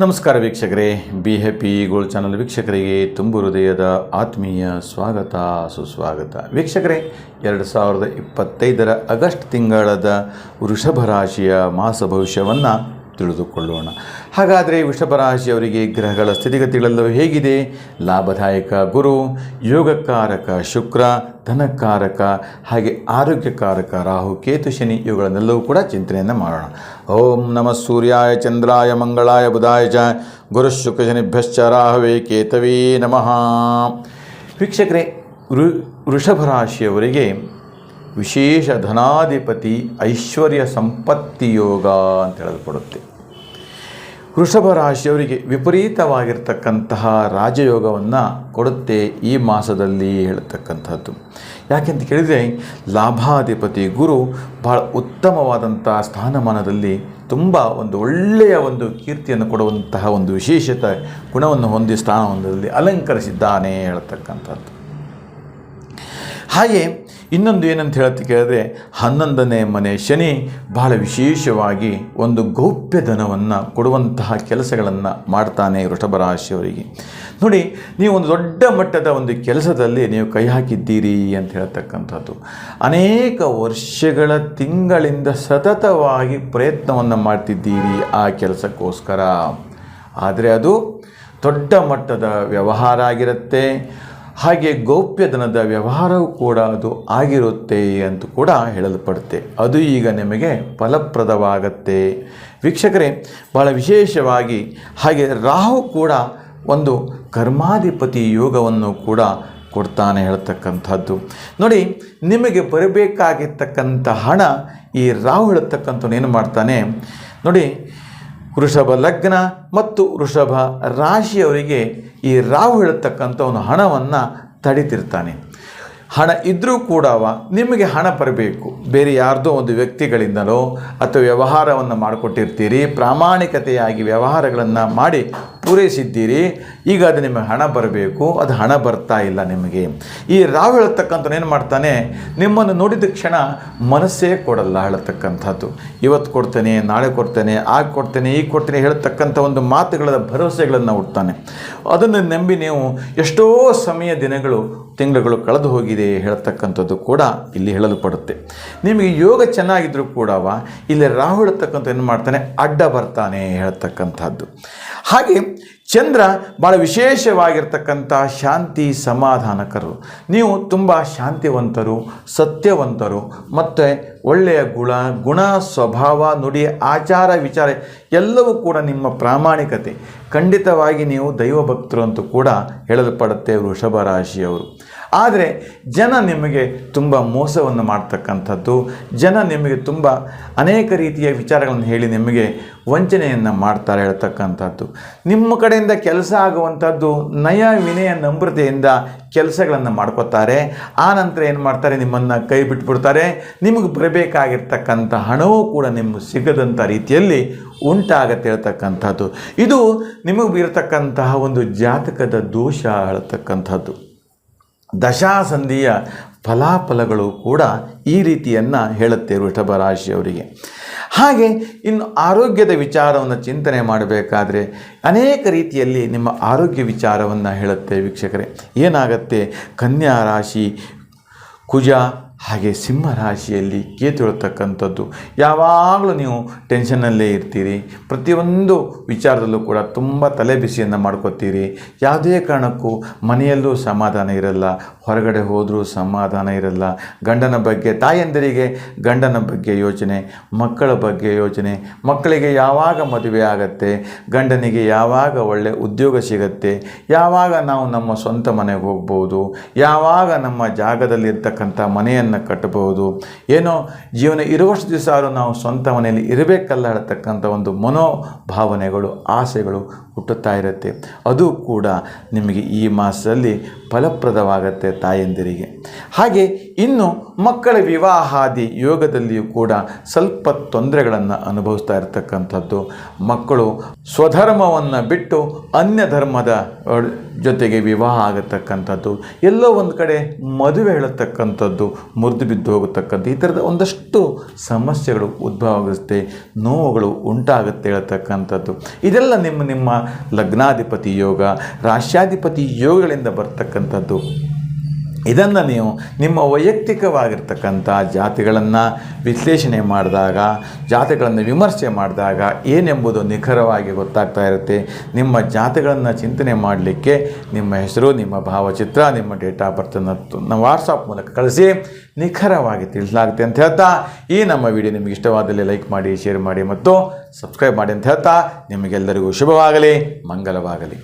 ನಮಸ್ಕಾರ ವೀಕ್ಷಕರೇ. Be happy gold channel ವೀಕ್ಷಕರಿಗೆ ತುಂಬು ಹೃದಯದ ಆತ್ಮೀಯ ಸ್ವಾಗತ, ಸುಸ್ವಾಗತ. ವೀಕ್ಷಕರೇ, ಎರಡು ಸಾವಿರದ ಇಪ್ಪತ್ತೈದರ ಆಗಸ್ಟ್ ತಿಂಗಳದ ವೃಷಭ ರಾಶಿಯ ಮಾಸ ಭವಿಷ್ಯವನ್ನು ತಿಳಿದುಕೊಳ್ಳೋಣ. ಹಾಗಾದರೆ ವೃಷಭ ರಾಶಿಯವರಿಗೆ ಗ್ರಹಗಳ ಸ್ಥಿತಿಗತಿಗಳಲ್ಲೂ ಹೇಗಿದೆ? ಲಾಭದಾಯಕ ಗುರು, ಯೋಗಕಾರಕ ಶುಕ್ರ, ಧನಕಾರಕ, ಹಾಗೆ ಆರೋಗ್ಯಕಾರಕ ರಾಹು, ಕೇತು, ಶನಿ ಇವುಗಳನ್ನೆಲ್ಲವೂ ಕೂಡ ಚಿಂತನೆಯನ್ನು ಮಾಡೋಣ. ಓಂ ನಮಃ ಸೂರ್ಯಾಯ, ಚಂದ್ರಾಯ, ಮಂಗಳಾಯ, ಬುಧಾಯ ಚ, ಗುರು ಶುಕ್ರ ಶನಿಭ್ಯಶ್ಚ, ರಾಹವೇ, ಕೇತವೇ ನಮಃ. ವೀಕ್ಷಕರೇ, ವೃ ವೃಷಭ ರಾಶಿಯವರಿಗೆ ವಿಶೇಷ ಧನಾಧಿಪತಿ ಐಶ್ವರ್ಯ ಸಂಪತ್ತಿ ಯೋಗ ಅಂತ ಹೇಳಲ್ಪಡುತ್ತೆ ವೃಷಭ ರಾಶಿಯವರಿಗೆ ವಿಪರೀತವಾಗಿರ್ತಕ್ಕಂತಹ ರಾಜಯೋಗವನ್ನು ಕೊಡುತ್ತೆ ಈ ಮಾಸದಲ್ಲಿ ಹೇಳ್ತಕ್ಕಂಥದ್ದು. ಯಾಕೆಂತ ಕೇಳಿದರೆ, ಲಾಭಾಧಿಪತಿ ಗುರು ಬಹಳ ಉತ್ತಮವಾದಂಥ ಸ್ಥಾನಮಾನದಲ್ಲಿ ತುಂಬ ಒಂದು ಒಳ್ಳೆಯ ಒಂದು ಕೀರ್ತಿಯನ್ನು ಕೊಡುವಂತಹ ಒಂದು ವಿಶೇಷತೆ ಗುಣವನ್ನು ಹೊಂದಿ ಸ್ಥಾನವೊಂದರಲ್ಲಿ ಅಲಂಕರಿಸಿದ್ದಾನೆ ಹೇಳ್ತಕ್ಕಂಥದ್ದು. ಹಾಗೆ ಇನ್ನೊಂದು ಏನಂತ ಹೇಳುತ್ತೆ ಕೇಳಿದ್ರೆ ಹನ್ನೊಂದನೇ ಮನೆ ಶನಿ ಬಹಳ ವಿಶೇಷವಾಗಿ ಒಂದು ಗೌಪ್ಯಧನವನ್ನು ಕೊಡುವಂತಹ ಕೆಲಸಗಳನ್ನು ಮಾಡ್ತಾನೆ ವೃಷಭ ರಾಶಿಯವರಿಗೆ. ನೋಡಿ, ನೀವು ಒಂದು ದೊಡ್ಡ ಮಟ್ಟದ ಒಂದು ಕೆಲಸದಲ್ಲಿ ನೀವು ಕೈ ಹಾಕಿದ್ದೀರಿ ಅಂತ ಹೇಳ್ತಕ್ಕಂಥದ್ದು. ಅನೇಕ ವರ್ಷಗಳ ತಿಂಗಳಿಂದ ಸತತವಾಗಿ ಪ್ರಯತ್ನವನ್ನು ಮಾಡ್ತಿದ್ದೀರಿ ಆ ಕೆಲಸಕ್ಕೋಸ್ಕರ. ಆದರೆ ಅದು ದೊಡ್ಡ ಮಟ್ಟದ ವ್ಯವಹಾರ ಆಗಿರುತ್ತೆ ಹಾಗೆ ಗೌಪ್ಯಧನದ ವ್ಯವಹಾರವೂ ಕೂಡ ಅದು ಆಗಿರುತ್ತೆ ಅಂತ ಕೂಡ ಹೇಳಲ್ಪಡುತ್ತೆ. ಅದು ಈಗ ನಿಮಗೆ ಫಲಪ್ರದವಾಗತ್ತೆ. ವೀಕ್ಷಕರೇ, ಬಹಳ ವಿಶೇಷವಾಗಿ ಹಾಗೆ ರಾಹು ಕೂಡ ಒಂದು ಕರ್ಮಾಧಿಪತಿ ಯೋಗವನ್ನು ಕೂಡ ಕೊಡ್ತಾನೆ ಹೇಳ್ತಕ್ಕಂಥದ್ದು. ನೋಡಿ, ನಿಮಗೆ ಬರಬೇಕಾಗಿರ್ತಕ್ಕಂಥ ಹಣ ಈ ರಾಹು ಹೇಳ್ತಕ್ಕಂಥವ್ನು ಏನು ಮಾಡ್ತಾನೆ? ನೋಡಿ ವೃಷಭ ಲಗ್ನ ಮತ್ತು ವೃಷಭ ರಾಶಿಯವರಿಗೆ ಈ ರಾಹು ಹೇಳತಕ್ಕಂಥ ಒಂದು ಹಣವನ್ನು ತಡಿತಿರ್ತಾನೆ. ಹಣ ಇದ್ದರೂ ಕೂಡ ನಿಮಗೆ ಹಣ ಬರಬೇಕು. ಬೇರೆ ಯಾರ್ದೋ ಒಂದು ವ್ಯಕ್ತಿಗಳಿಂದಲೋ ಅಥವಾ ವ್ಯವಹಾರವನ್ನು ಮಾಡಿಕೊಟ್ಟಿರ್ತೀರಿ, ಪ್ರಾಮಾಣಿಕತೆಯಾಗಿ ವ್ಯವಹಾರಗಳನ್ನು ಮಾಡಿ ಪೂರೈಸಿದ್ದೀರಿ. ಈಗ ಅದು ನಿಮಗೆ ಹಣ ಬರಬೇಕು. ಅದು ಹಣ ಬರ್ತಾ ಇಲ್ಲ ನಿಮಗೆ. ಈ ರಾವ್ ಹೇಳ್ತಕ್ಕಂಥ ಏನು ಮಾಡ್ತಾನೆ? ನಿಮ್ಮನ್ನು ನೋಡಿದ ಕ್ಷಣ ಮನಸ್ಸೇ ಕೊಡಲ್ಲ ಹೇಳತಕ್ಕಂಥದ್ದು. ಇವತ್ತು ಕೊಡ್ತೇನೆ, ನಾಳೆ ಕೊಡ್ತೇನೆ, ಆಗ ಕೊಡ್ತೇನೆ, ಈಗ ಕೊಡ್ತೇನೆ ಹೇಳ್ತಕ್ಕಂಥ ಒಂದು ಮಾತುಗಳ ಭರವಸೆಗಳನ್ನು ಹುಡ್ತಾನೆ ಅದನ್ನು ನಂಬಿ ನೀವು ಎಷ್ಟೋ ಸಮಯ ದಿನಗಳು, ತಿಂಗಳುಗಳು ಕಳೆದು ಹೋಗಿದೆ ಹೇಳ್ತಕ್ಕಂಥದ್ದು ಕೂಡ ಇಲ್ಲಿ ಹೇಳಲ್ಪಡುತ್ತೆ. ನಿಮಗೆ ಯೋಗ ಚೆನ್ನಾಗಿದ್ದರೂ ಕೂಡ ಇಲ್ಲಿ ರಾಹು ಹೇಳ್ತಕ್ಕಂಥ ಏನು ಮಾಡ್ತಾನೆ? ಅಡ್ಡ ಬರ್ತಾನೆ ಹೇಳ್ತಕ್ಕಂಥದ್ದು. ಹಾಗೆ ಚಂದ್ರ ಭಾಳ ವಿಶೇಷವಾಗಿರ್ತಕ್ಕಂಥ ಶಾಂತಿ ಸಮಾಧಾನಕರು. ನೀವು ತುಂಬ ಶಾಂತಿವಂತರು, ಸತ್ಯವಂತರು, ಮತ್ತು ಒಳ್ಳೆಯ ಗುಣ ಗುಣ ಸ್ವಭಾವ, ನುಡಿ, ಆಚಾರ ವಿಚಾರ ಎಲ್ಲವೂ ಕೂಡ ನಿಮ್ಮ ಪ್ರಾಮಾಣಿಕತೆ. ಖಂಡಿತವಾಗಿ ನೀವು ದೈವಭಕ್ತರು ಅಂತೂ ಕೂಡ ಹೇಳಲ್ಪಡುತ್ತೆ ವೃಷಭ ರಾಶಿಯವರು. ಆದರೆ ಜನ ನಿಮಗೆ ತುಂಬ ಮೋಸವನ್ನು ಮಾಡ್ತಕ್ಕಂಥದ್ದು, ಜನ ನಿಮಗೆ ತುಂಬ ಅನೇಕ ರೀತಿಯ ವಿಚಾರಗಳನ್ನು ಹೇಳಿ ನಿಮಗೆ ವಂಚನೆಯನ್ನು ಮಾಡ್ತಾರೆ ಹೇಳ್ತಕ್ಕಂಥದ್ದು. ನಿಮ್ಮ ಕಡೆಯಿಂದ ಕೆಲಸ ಆಗುವಂಥದ್ದು ನಯ ವಿನಯ ನಮ್ರತೆಯಿಂದ ಕೆಲಸಗಳನ್ನು ಮಾಡ್ಕೋತಾರೆ. ಆ ನಂತರ ಏನು ಮಾಡ್ತಾರೆ? ನಿಮ್ಮನ್ನು ಕೈ ಬಿಟ್ಬಿಡ್ತಾರೆ. ನಿಮಗೆ ಬರಬೇಕಾಗಿರ್ತಕ್ಕಂಥ ಹಣವೂ ಕೂಡ ನಿಮಗೆ ಸಿಗದಂಥ ರೀತಿಯಲ್ಲಿ ಉಂಟಾಗತ್ತೆ ಹೇಳ್ತಕ್ಕಂಥದ್ದು. ಇದು ನಿಮಗೆ ಇರತಕ್ಕಂತಹ ಒಂದು ಜಾತಕದ ದೋಷ ಹೇಳ್ತಕ್ಕಂಥದ್ದು. ದಶಾಸಂಧಿಯ ಫಲಾಫಲಗಳು ಕೂಡ ಈ ರೀತಿಯನ್ನು ಹೇಳುತ್ತೆ ವೃಷಭ ರಾಶಿಯವರಿಗೆ. ಹಾಗೆ ಇನ್ನು ಆರೋಗ್ಯದ ವಿಚಾರವನ್ನು ಚಿಂತನೆ ಮಾಡಬೇಕಾದ್ರೆ ಅನೇಕ ರೀತಿಯಲ್ಲಿ ನಿಮ್ಮ ಆರೋಗ್ಯ ವಿಚಾರವನ್ನು ಹೇಳುತ್ತೆ ವೀಕ್ಷಕರೇ. ಏನಾಗತ್ತೆ? ಕನ್ಯಾ ರಾಶಿ, ಕುಜ ಹಾಗೆ ಸಿಂಹ ರಾಶಿಯಲ್ಲಿ ಕೇತು ಹೇಳ್ತಕ್ಕಂಥದ್ದು ಯಾವಾಗಲೂ ನೀವು ಟೆನ್ಷನ್ನಲ್ಲೇ ಇರ್ತೀರಿ. ಪ್ರತಿಯೊಂದು ವಿಚಾರದಲ್ಲೂ ಕೂಡ ತುಂಬ ತಲೆ ಬಿಸಿಯನ್ನು ಮಾಡ್ಕೋತೀರಿ. ಯಾವುದೇ ಕಾರಣಕ್ಕೂ ಮನೆಯಲ್ಲೂ ಸಮಾಧಾನ ಇರಲ್ಲ. ಹೊರಗಡೆ ಹೋದರೂ ಸಮಾಧಾನ ಇರಲ್ಲ. ಗಂಡನ ಬಗ್ಗೆ, ತಾಯಂದಿರಿಗೆ ಗಂಡನ ಬಗ್ಗೆ ಯೋಚನೆ, ಮಕ್ಕಳ ಬಗ್ಗೆ ಯೋಚನೆ. ಮಕ್ಕಳಿಗೆ ಯಾವಾಗ ಮದುವೆ ಆಗತ್ತೆ? ಗಂಡನಿಗೆ ಯಾವಾಗ ಒಳ್ಳೆ ಉದ್ಯೋಗ ಸಿಗತ್ತೆ? ಯಾವಾಗ ನಾವು ನಮ್ಮ ಸ್ವಂತ ಮನೆಗೆ ಹೋಗ್ಬೋದು? ಯಾವಾಗ ನಮ್ಮ ಜಾಗದಲ್ಲಿರ್ತಕ್ಕಂಥ ಮನೆಯನ್ನು ಕಟ್ಟಬಹುದು. ಏನೋ ಜೀವನ ಇರುವಷ್ಟು ದಿವಸ ಆದರೂ ನಾವು ಸ್ವಂತ ಮನೆಯಲ್ಲಿ ಇರಬೇಕಲ್ಲ ಹೇಳ್ತಕ್ಕಂಥ ಒಂದು ಮನೋಭಾವನೆಗಳು, ಆಸೆಗಳು ಹುಟ್ಟುತ್ತಾ ಇರುತ್ತೆ. ಅದು ಕೂಡ ನಿಮಗೆ ಈ ಮಾಸದಲ್ಲಿ ಫಲಪ್ರದವಾಗತ್ತೆ ತಾಯಂದಿರಿಗೆ. ಹಾಗೆ ಇನ್ನು ಮಕ್ಕಳ ವಿವಾಹಾದಿ ಯೋಗದಲ್ಲಿಯೂ ಕೂಡ ಸ್ವಲ್ಪ ತೊಂದರೆಗಳನ್ನು ಅನುಭವಿಸ್ತಾ ಇರತಕ್ಕಂಥದ್ದು. ಮಕ್ಕಳು ಸ್ವಧರ್ಮವನ್ನು ಬಿಟ್ಟು ಅನ್ಯ ಧರ್ಮದ ಜೊತೆಗೆ ವಿವಾಹ ಆಗತಕ್ಕಂಥದ್ದು, ಎಲ್ಲೋ ಒಂದು ಕಡೆ ಮದುವೆ ಹೇಳತಕ್ಕಂಥದ್ದು, ಮುರಿದು ಬಿದ್ದು ಹೋಗತಕ್ಕಂಥ ಈ ಥರದ ಒಂದಷ್ಟು ಸಮಸ್ಯೆಗಳು ಉದ್ಭವ ಆಗುತ್ತೆ ನೋವುಗಳು ಉಂಟಾಗುತ್ತೆ ಹೇಳತಕ್ಕಂಥದ್ದು. ಇದೆಲ್ಲ ನಿಮ್ಮ ನಿಮ್ಮ ಲಗ್ನಾಧಿಪತಿ ಯೋಗ ರಾಶ್ಯಾಧಿಪತಿ ಯೋಗಗಳಿಂದ ಬರ್ತಕ್ಕಂಥದ್ದು. ಇದನ್ನು ನೀವು ನಿಮ್ಮ ವೈಯಕ್ತಿಕವಾಗಿರ್ತಕ್ಕಂಥ ಜಾತಿಗಳನ್ನು ವಿಶ್ಲೇಷಣೆ ಮಾಡಿದಾಗ, ಜಾತಿಗಳನ್ನು ವಿಮರ್ಶೆ ಮಾಡಿದಾಗ ಏನೆಂಬುದು ನಿಖರವಾಗಿ ಗೊತ್ತಾಗ್ತಾ ಇರುತ್ತೆ. ನಿಮ್ಮ ಜಾತಿಗಳನ್ನು ಚಿಂತನೆ ಮಾಡಲಿಕ್ಕೆ ನಿಮ್ಮ ಹೆಸರು, ನಿಮ್ಮ ಭಾವಚಿತ್ರ, ನಿಮ್ಮ ಡೇಟ್ ಆಫ್ ಬರ್ತನ್ನು ವಾಟ್ಸಪ್ ಮೂಲಕ ಕಳಿಸಿ ನಿಖರವಾಗಿ ತಿಳಿಸಲಾಗುತ್ತೆ ಅಂತ ಹೇಳ್ತಾ, ಈ ನಮ್ಮ ವಿಡಿಯೋ ನಿಮಗೆ ಇಷ್ಟವಾದಲ್ಲಿ ಲೈಕ್ ಮಾಡಿ ಶೇರ್ ಮಾಡಿ ಮತ್ತು ಸಬ್ಸ್ಕ್ರೈಬ್ ಮಾಡಿ ಅಂತ ಹೇಳ್ತಾ, ನಿಮಗೆಲ್ಲರಿಗೂ ಶುಭವಾಗಲಿ, ಮಂಗಲವಾಗಲಿ.